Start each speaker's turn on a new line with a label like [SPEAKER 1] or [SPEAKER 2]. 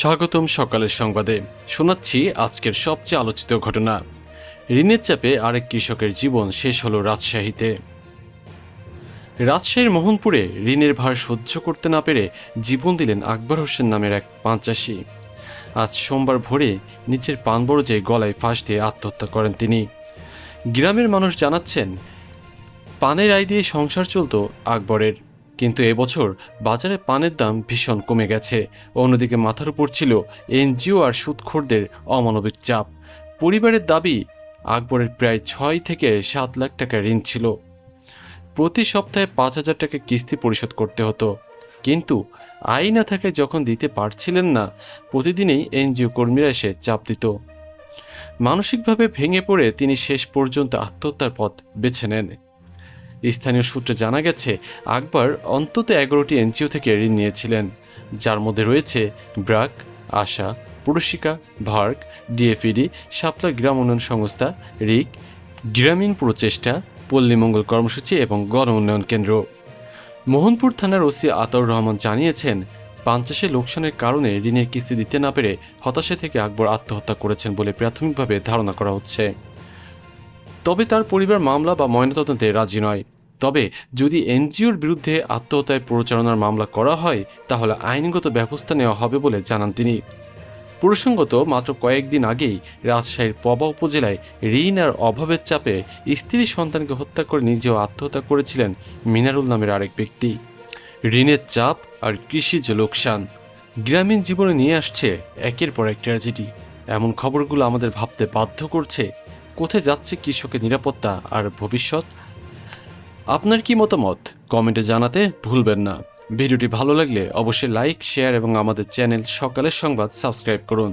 [SPEAKER 1] স্বাগতম সকালের সংবাদে। শোনাচ্ছি আজকের সবচেয়ে আলোচিত ঘটনা। ঋণের চাপে আরেক কৃষকের জীবন শেষ হলো রাজশাহীতে। রাজশাহীর মোহনপুরে ঋণের ভার সহ্য করতে না পেরে জীবন দিলেন আকবর হোসেন নামের এক পাঁচাশি আজ সোমবার ভোরে নিচের পানবরজে গলায় ফাঁস দিয়ে আত্মহত্যা করেন তিনি। গ্রামের মানুষ জানাচ্ছেন, পানের আয় দিয়ে সংসার চলত আকবরের। কিন্তু এবছর বাজারে পানের দাম ভীষণ কমে গেছে। অন্যদিকে মাথার উপর ছিল এনজিও আর সুদখোরদের অমানবিক চাপ। পরিবারের দাবি, আকবরের প্রায় ছয় থেকে সাত লাখ টাকা ঋণ ছিল। প্রতি সপ্তাহে পাঁচ হাজার টাকা কিস্তি পরিশোধ করতে হতো। কিন্তু আয় না থাকায় যখন দিতে পারছিলেন না, প্রতিদিনই এনজিও কর্মীরা এসে চাপ দিত। মানসিকভাবে ভেঙে পড়ে তিনি শেষ পর্যন্ত আত্মহত্যার পথ বেছে নেন। স্থানীয় সূত্রে জানা গেছে, আকবর অন্তত এগারোটি এনজিও থেকে ঋণ নিয়েছিলেন, যার মধ্যে রয়েছে ব্রাক, আশা, পুরস্বিকা, ভার্ক, ডিএফইডি, শাপলা গ্রাম উন্নয়ন সংস্থা, রিক, গ্রামীণ প্রচেষ্টা, পল্লী মঙ্গল কর্মসূচি এবং গণ উন্নয়ন কেন্দ্র। মোহনপুর থানার ওসি আতাউর রহমান জানিয়েছেন, পঞ্চাশে লোকসানের কারণে ঋণের কিস্তি দিতে না পেরে হতাশা থেকে আকবর আত্মহত্যা করেছেন বলে প্রাথমিকভাবে ধারণা করা হচ্ছে। তবে তার পরিবার মামলা বা ময়নাতদন্তে রাজি নয়। তবে যদি এনজিওর বিরুদ্ধে আত্মহত্যায় প্ররোচনার মামলা করা হয়, তাহলে আইনগত ব্যবস্থা নেওয়া হবে বলে জানান তিনি। প্রসঙ্গত, মাত্র কয়েকদিন আগেই রাজশাহীর পবা উপজেলায় ঋণ আর অভাবের চাপে স্ত্রী সন্তানকে হত্যা করে নিজেও আত্মহত্যা করেছিলেন মিনারুল নামের আরেক ব্যক্তি। ঋণের চাপ আর কৃষিজ লোকসান গ্রামীণ জীবনে নিয়ে আসছে একের পর এক ট্র্যাজেডি। এমন খবরগুলো আমাদের ভাবতে বাধ্য করছে কোথায় যাচ্ছে কৃষকের নিরাপত্তা আর ভবিষ্যৎ? আপনার কি মতামত? কমেন্টে জানাতে ভুলবেন না। ভিডিওটি ভালো লাগলে অবশ্যই লাইক, শেয়ার এবং আমাদের চ্যানেল সকালের সংবাদ সাবস্ক্রাইব করুন।